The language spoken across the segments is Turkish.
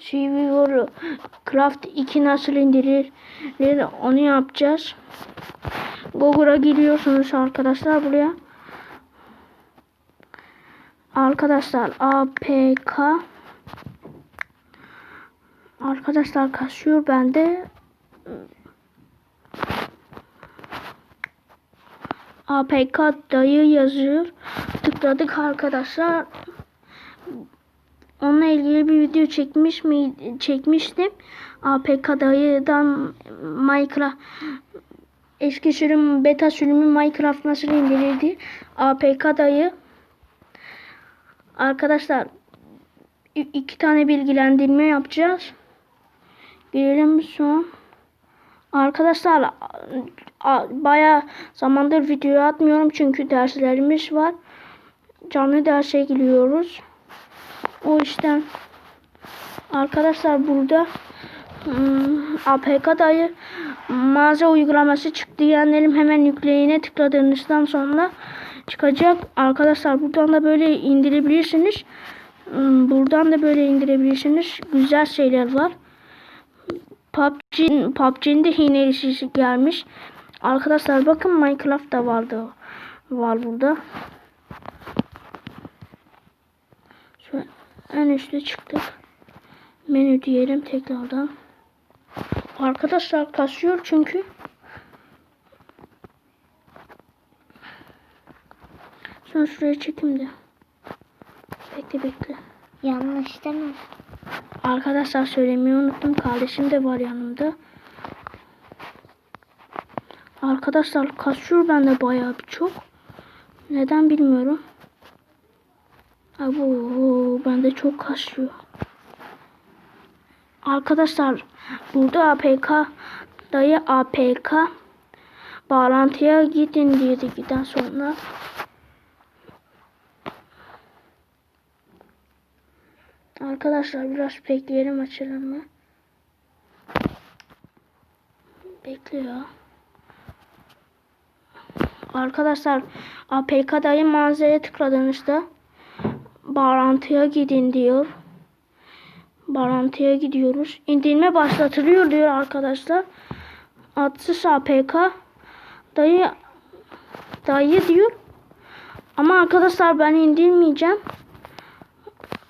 Survivor Craft 2 nasıl indirilir onu yapacağız. Google'a giriyorsunuz arkadaşlar buraya. Arkadaşlar APK Arkadaşlar kasıyor bende. APK dayı yazıyor. Tıkladık arkadaşlar. Onunla ilgili bir video çekmiş mi çekmiştim. APK dayıdan Minecraft eski sürüm beta sürümü Minecraft nasıl indirildi? APK dayı Arkadaşlar iki tane bilgilendirme yapacağız. Girelim son. Arkadaşlar baya zamandır video atmıyorum çünkü derslerimiz var. Canlı derse giriyoruz. O yüzden arkadaşlar burada hmm, APK dayı mağaza uygulaması çıktı diyenlerim hemen yükleyine tıkladığınızdan sonra çıkacak. Arkadaşlar buradan da böyle indirebilirsiniz. Hmm, Buradan da böyle indirebilirsiniz. Güzel şeyler var. PUBG, PUBG'nin de hilesi gelmiş. Arkadaşlar bakın Minecraft da vardı. Var burada. Şöyle en üstte çıktık. Menü diyelim tekrardan. Arkadaşlar kasıyor çünkü. Şunu şuraya çekeyim de. Bekle bekle. Yanlış değil mi? Arkadaşlar söylemeyi unuttum. Kardeşim de var yanımda. Arkadaşlar kasıyor bende bayağı bir çok. Neden bilmiyorum. Bu bende çok kasıyor. Arkadaşlar burada APK dayı APK bağlantıya gidin dedikten sonra Arkadaşlar biraz bekleyelim açalım mı? Bekliyor. Arkadaşlar APK'dayı mağazaya tıkladığınızda bağlantıya gidin diyor. Bağlantıya gidiyoruz. İndirme başlatılıyor diyor arkadaşlar. Atsız APK dayı dayı diyor. Ama arkadaşlar ben indirmeyeceğim.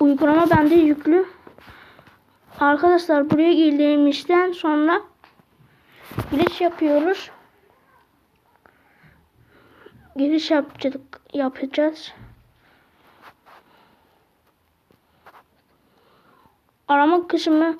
Uygulama bende yüklü. Arkadaşlar buraya girdiğimizden sonra giriş yapıyoruz. Giriş yapacağız. yapacağız. Arama kısmına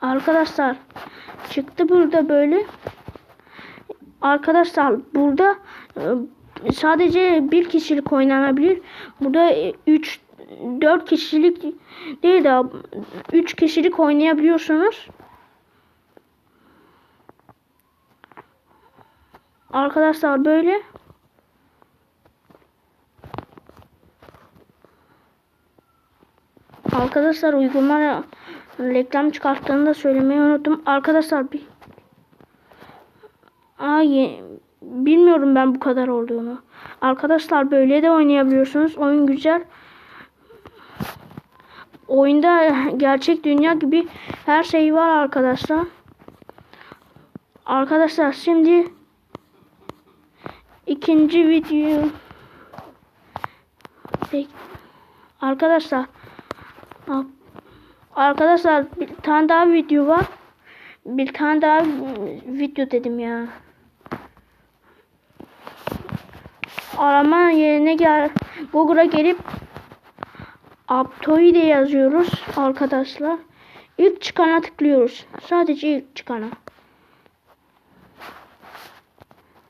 Arkadaşlar çıktı burada böyle. Arkadaşlar burada e, sadece bir kişilik oynanabilir. Burada 3 4 kişilik değil de 3 kişilik oynayabiliyorsunuz. Arkadaşlar böyle. Arkadaşlar uygulama reklam çıkarttığını da söylemeyi unuttum. Arkadaşlar bir Ay bilmiyorum ben bu kadar olduğunu. Arkadaşlar böyle de oynayabiliyorsunuz. Oyun güzel. Oyunda gerçek dünya gibi her şey var arkadaşlar. Arkadaşlar şimdi ikinci video Peki. Arkadaşlar Arkadaşlar bir tane daha video var. Bir tane daha video dedim ya. Arama yerine gel Google'a gelip Aptoy diye yazıyoruz arkadaşlar. İlk çıkana tıklıyoruz. Sadece ilk çıkana.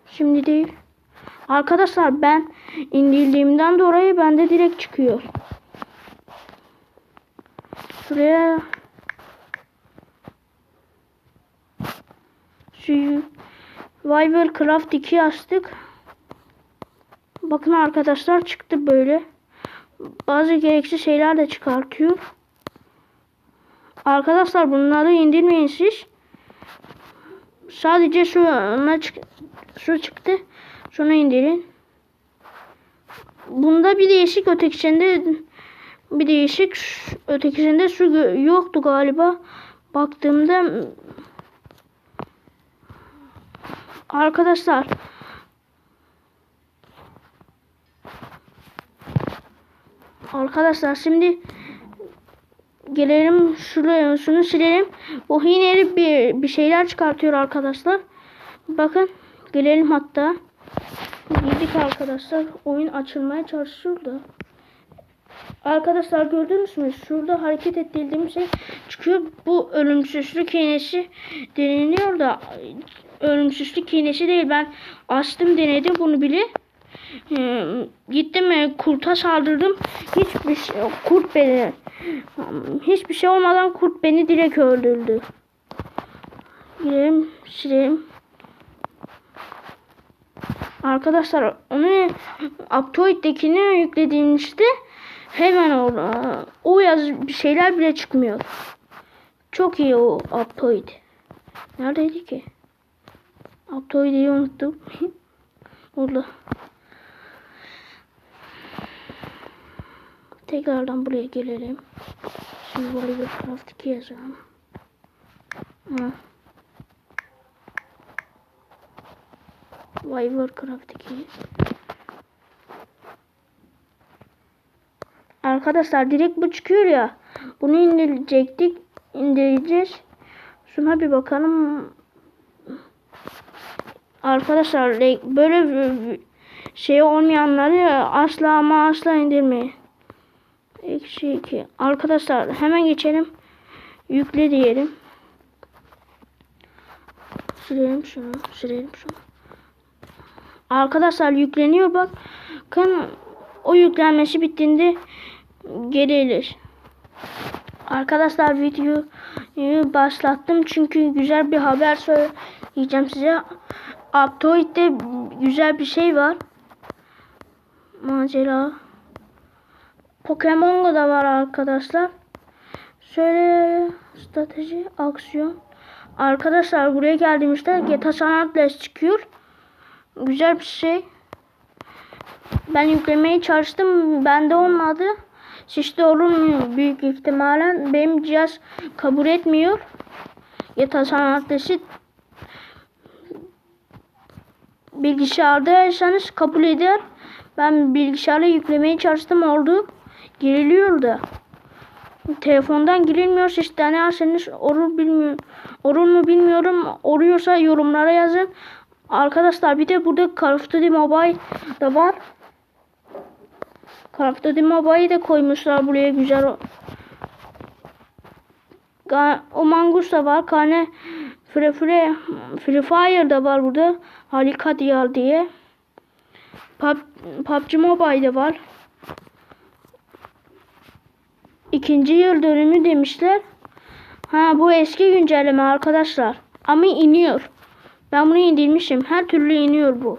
Şimdi değil. Arkadaşlar ben indirdiğimden dolayı bende direkt çıkıyor. Şuraya Survivor Craft 2 açtık. Bakın arkadaşlar çıktı böyle. Bazı gereksiz şeyler de çıkartıyor. Arkadaşlar bunları indirmeyin siz. Sadece şu ona çık şu çıktı. Şunu indirin. Bunda bir değişik ötekisinde bir değişik ötekisinde su yoktu galiba. Baktığımda arkadaşlar Arkadaşlar şimdi gelelim şuraya şunu silelim. Bu hineli bir, bir şeyler çıkartıyor arkadaşlar. Bakın gelelim hatta. Girdik arkadaşlar. Oyun açılmaya çalışıyor da. Arkadaşlar gördünüz mü? Şurada hareket ettirdiğim şey çıkıyor. Bu ölümsüzlük iğnesi deniliyor da ölümsüzlük iğnesi değil. Ben açtım denedim bunu bile. Ee, gittim kurta saldırdım. Hiçbir şey, kurt beni hiçbir şey olmadan kurt beni direkt öldürdü. Girelim, silelim. Arkadaşlar onu Aptoid'dekini yüklediğimizde hemen o, o yaz bir şeyler bile çıkmıyor. Çok iyi o Aptoid. Neredeydi ki? Aptoid'i unuttum. Orada. Tekrardan buraya gelelim. Şimdi Volleyball Craft 2 yazalım. Ha. Volleyball Craft 2. Arkadaşlar direkt bu çıkıyor ya. Bunu indirecektik. indireceğiz. Şuna bir bakalım. Arkadaşlar böyle şey olmayanları asla ama asla indirmeyin. Eksi 2. Arkadaşlar hemen geçelim. Yükle diyelim. Silelim şunu. Silelim şunu. Arkadaşlar yükleniyor bak. Bakın o yüklenmesi bittiğinde gelir. Arkadaşlar videoyu başlattım çünkü güzel bir haber söyleyeceğim size. Aptoid'de güzel bir şey var. Macera. Pokemon Go'da var arkadaşlar. Şöyle strateji, aksiyon. Arkadaşlar buraya geldiğimizde GTA San Andreas çıkıyor. Güzel bir şey. Ben yüklemeye çalıştım. Bende olmadı. Sizde olur mu? Büyük ihtimalen. Benim cihaz kabul etmiyor. GTA San Andreas'ı bilgisayardaysanız kabul eder. Ben bilgisayarla yüklemeye çalıştım oldu. Giriliyor da. Telefondan girilmiyor. Siz denerseniz olur bilmiyorum. Olur mu bilmiyorum. Oluyorsa yorumlara yazın. Arkadaşlar bir de burada Call Mobile da var. Call of Duty koymuşlar buraya güzel. O Mangus da var. Kane Free Free Free Fire da var burada. Harika Diyar diye. Pub, PUBG Mobile'de var. İkinci yıl dönümü demişler. Ha bu eski güncelleme arkadaşlar. Ama iniyor. Ben bunu indirmişim. Her türlü iniyor bu.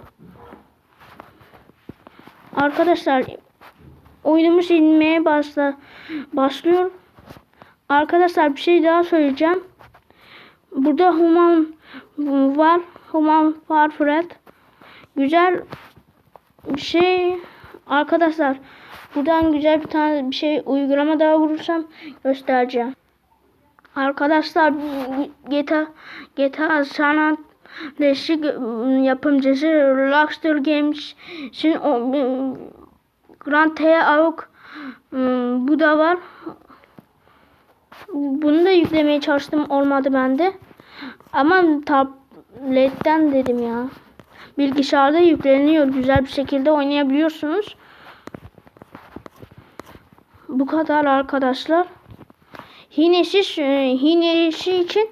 Arkadaşlar oyunumuz inmeye başla başlıyor. Arkadaşlar bir şey daha söyleyeceğim. Burada Human var. Human Warfare. Güzel bir şey arkadaşlar buradan güzel bir tane bir şey uygulama daha vurursam göstereceğim. Arkadaşlar GTA GTA San Andreas'ı yapımcısı Rockstar Games'in Grand Theft Auto ım, bu da var. Bunu da yüklemeye çalıştım olmadı bende. Ama tabletten dedim ya. Bilgisayarda yükleniyor. Güzel bir şekilde oynayabiliyorsunuz. Bu kadar arkadaşlar. Hinesi, hinesi için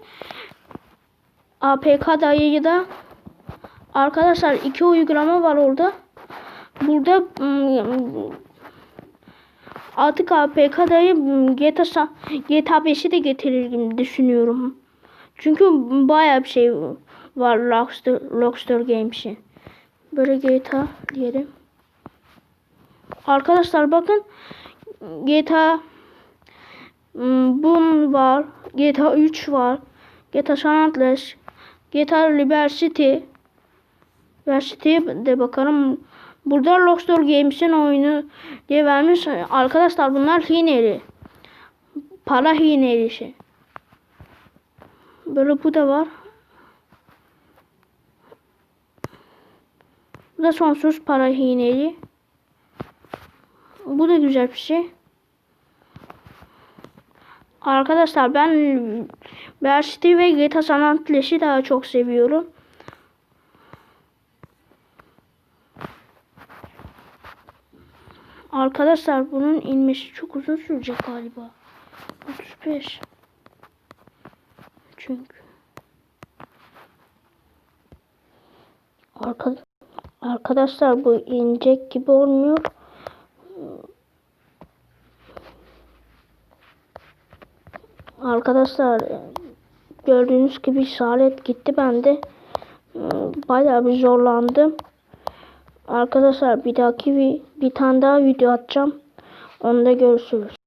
APK dayıyı da arkadaşlar iki uygulama var orada. Burada ım, artık APK dayı ım, GTA, GTA 5'i de getirir düşünüyorum. Çünkü bayağı bir şey var Rockstar, Rockstar Games'in. Böyle GTA diyelim. Arkadaşlar bakın GTA ım, Boom var. GTA 3 var. GTA San Andreas. GTA Liberty. Liberty de bakalım. Burada Rockstar Games'in oyunu diye vermiş. Arkadaşlar bunlar hineli. Para hineli Böyle bu da var. Bu da sonsuz para hineli. Bu da güzel bir şey. Arkadaşlar ben Versity ve GTA San Andreas'ı daha çok seviyorum. Arkadaşlar bunun inmesi çok uzun sürecek galiba. 35. Çünkü. Arka, arkadaşlar bu inecek gibi olmuyor. Arkadaşlar gördüğünüz gibi işaret gitti bende. Bayağı bir zorlandım. Arkadaşlar bir dahaki bir, bir tane daha video atacağım. Onda görüşürüz.